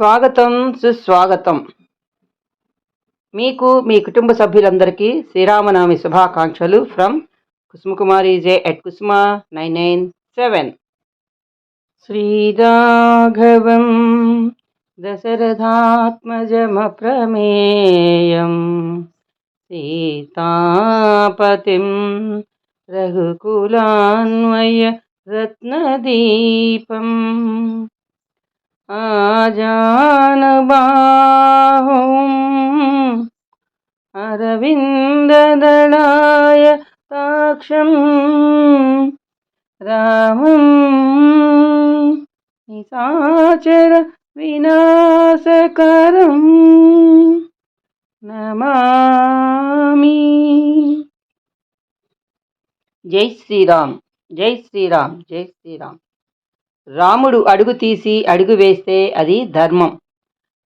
స్వాగతం సుస్వాగతం. మీకు మీ కుటుంబ సభ్యులందరికీ శ్రీరామనవమి శుభాకాంక్షలు from Kusumakumari J at Kusuma nine nine seven. శ్రీరాఘవం దశరథాత్మజమప్రమేయం సీతాపతిం రఘుకులాన్వయ రత్నదీపం ആജാനബാഹും അരവിന്ദദളായ താക്ഷം രാമം നിസാചര വിനാശകരം నమామి జై శ్రీరామ్ జై శ్రీరామ్ జై శ్రీరామ్ రాముడు అడుగు తీసి అడుగు వేస్తే అది ధర్మం.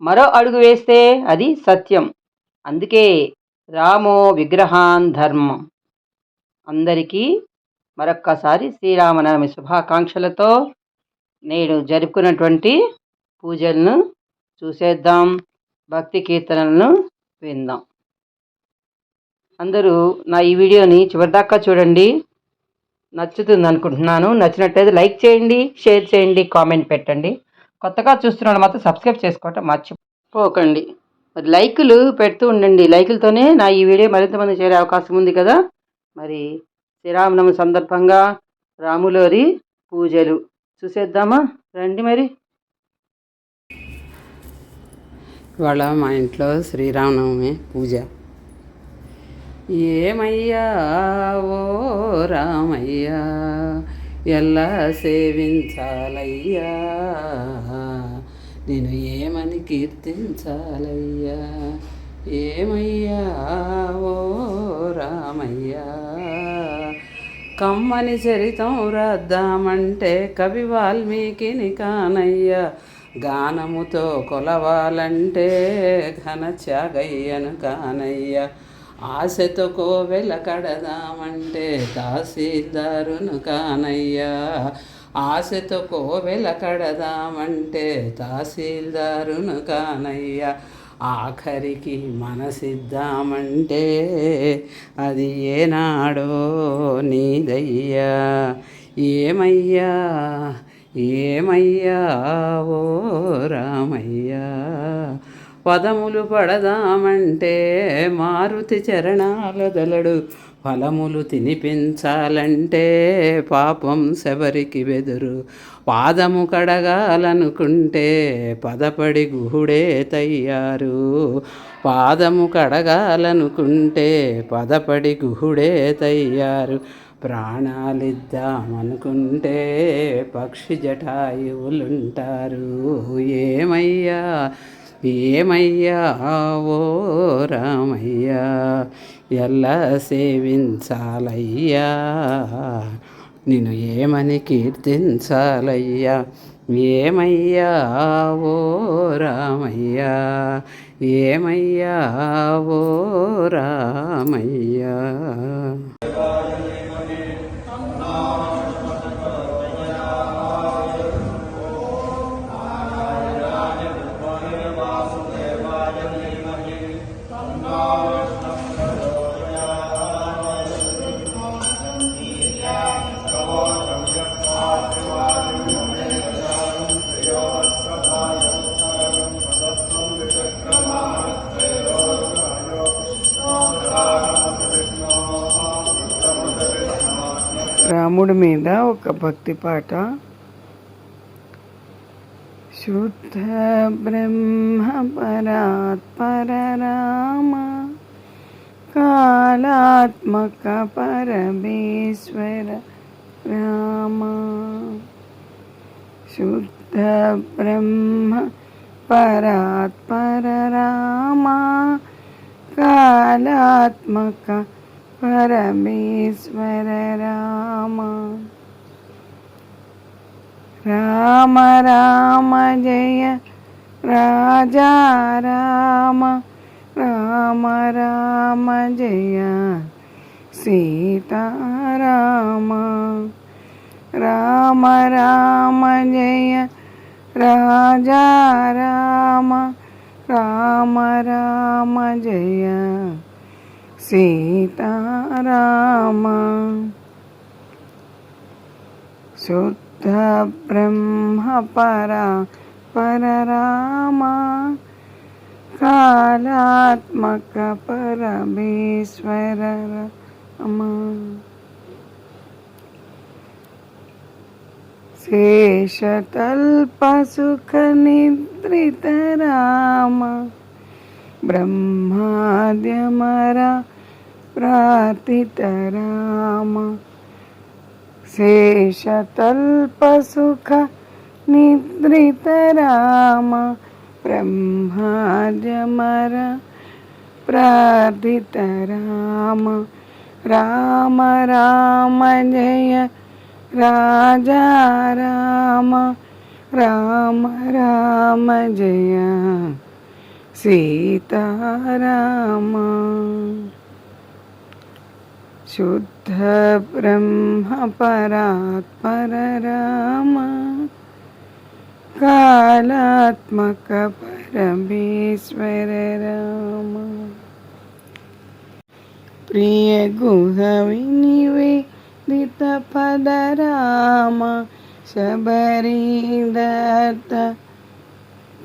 మరో అడుగు వేస్తే అది సత్యం. అందుకే రామో విగ్రహాన్ ధర్మం. అందరికీ మరొక్కసారి శ్రీరామనవమి శుభాకాంక్షలతో నేడు జరుపుకున్నటువంటి పూజలను చూసేద్దాం భక్తి కీర్తనలను విందాం. అందరూ నా ఈ వీడియోని చివరిదాకా చూడండి. నచ్చుతుంది అనుకుంటున్నాను. నచ్చినట్టయితే లైక్ చేయండి షేర్ చేయండి కామెంట్ పెట్టండి. కొత్తగా చూస్తున్నాను మాత్రం సబ్స్క్రైబ్ చేసుకోవటం మర్చిపోకండి. మరి లైకులు పెడుతూ ఉండండి. లైకులతోనే నా ఈ వీడియో మరింత మంది చేరే అవకాశం ఉంది కదా. మరి శ్రీరామనవమి సందర్భంగా రాములోరి పూజలు చూసేద్దామా? రండి మరి. ఇవాళ మా ఇంట్లో శ్రీరామనవమి పూజ. ఏమయ్యా ఓ రామయ్యా? ఎలా సేవించాలయ్యా? నేను ఏమని కీర్తించాలయ్యా? ఏమయ్యా ఓ రామయ్యా? కమ్మని చరితం రాద్దామంటే కవి వాల్మీకిని కానయ్యా. గానముతో కొలవాలంటే ఘన త్యాగయ్యను కానయ్యా. ఆశతో కోవెల కడదామంటే తహసీల్దారును కానయ్యా. ఆశతో కోవెల కడదామంటే తహసీల్దారును కానయ్యా. ఆఖరికి మనసిద్దామంటే అది ఏనాడో నీదయ్యా. ఏమయ్యా? ఏమయ్యా? ఓ రామయ్యా. పదములు పడదామంటే మారుతి చరణాలదలడు. ఫలములు తినిపించాలంటే పాపం శబరికి బెదురు. పాదము కడగాలనుకుంటే పదపడి గుహుడే తయ్యారు. పాదము కడగాలనుకుంటే పదపడి గుహుడే తయ్యారు. ప్రాణాలిద్దామనుకుంటే పక్షి జటాయువులుంటారు. ఏమయ్యా? ఏమయ్యా ఓ రామయ్యా? ఎలా సేవించాలయ్యా? నేను ఏమని కీర్తించాలయ్యా? ఏమయ్యా ఓ రామయ్యా? ఏమయ్యా ఓ రామయ్య? రాముడి మీద ఒక భక్తి పాట. శుద్ధ బ్రహ్మ పరాత్పర రామ కాళాత్మక పరమేశ్వర రామ. శుద్ధ బ్రహ్మ పరాత్పర రామ కాళాత్మక పరమేశ్వర రామ రామ రామ జయ రాజా రామ రామ రామ జయ సీతారామ రామ రామ జయ రాజా రామ రామ రామ జయ సీతారామ శుద్ధ బ్రహ్మ పరా పరరామ కాళాత్మక పరమేశ్వర రామ शेषतल्पसुखनिद्रितराम ब्रह्माद्यमरा ప్రార్థిత రామ శేషతల్పసుఖ నిద్రిత రామ బ్రహ్మార్యమర ప్రార్థిత రామ రామ రామ జయ రాజా రామ రామ రామ జయ సీతారామ शुद्ध ब्रह्म परात्पर राम कालात्मक परमेश्वर राम प्रिय गुह विनिवेदित पद राम शबरीदत्त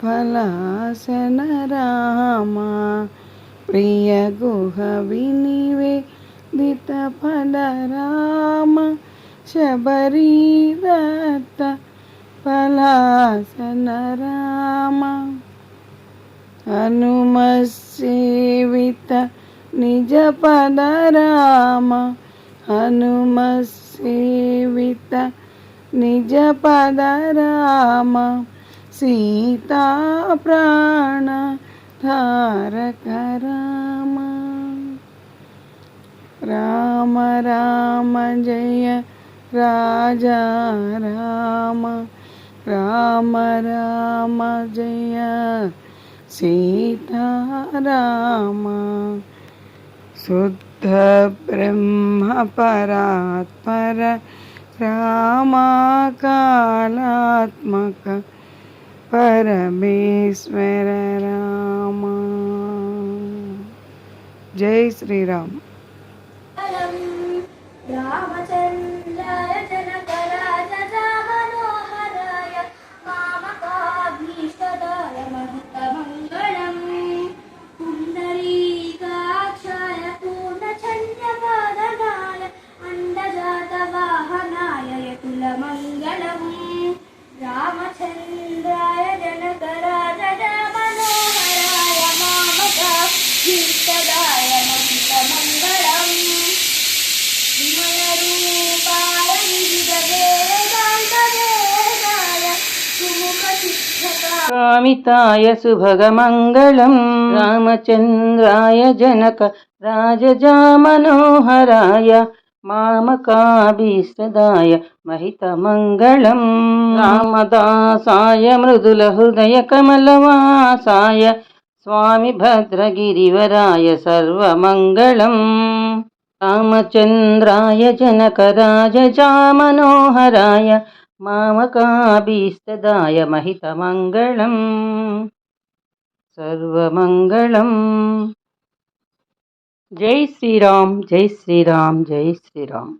फलासन राम प्रिय गुह దిత పద రామ శబరీదత్త పలాసన రామ హనుమసేవిత నిజ పద రామ హనుమసేవిత నిజ పద రామ సీతా ప్రాణ తారక రామ राम राम, जय राजा, राम। राम राम, जय सीता, राम। शुद्ध ब्रह्म परात्पर रामाकालात्मक परमेश्वर, राम। जय श्री राम ರಾಮಚಂದ್ರ कामिताय सुभगमङ्गलं रामचन्द्राय जनक राजजामनोहराय मामकाभीष्टदाय महितमङ्गलं रामदासाय मृदुलहृदयकमलवासाय स्वामि भद्रगिरिवराय सर्वमङ्गलम् रामचन्द्राय जनकराजजामनोहराय మామకాభీష్టదాయ మహితమంగళం సర్వమంగళం. జై శ్రీరామ్ జై శ్రీరామ్ జై శ్రీరామ్.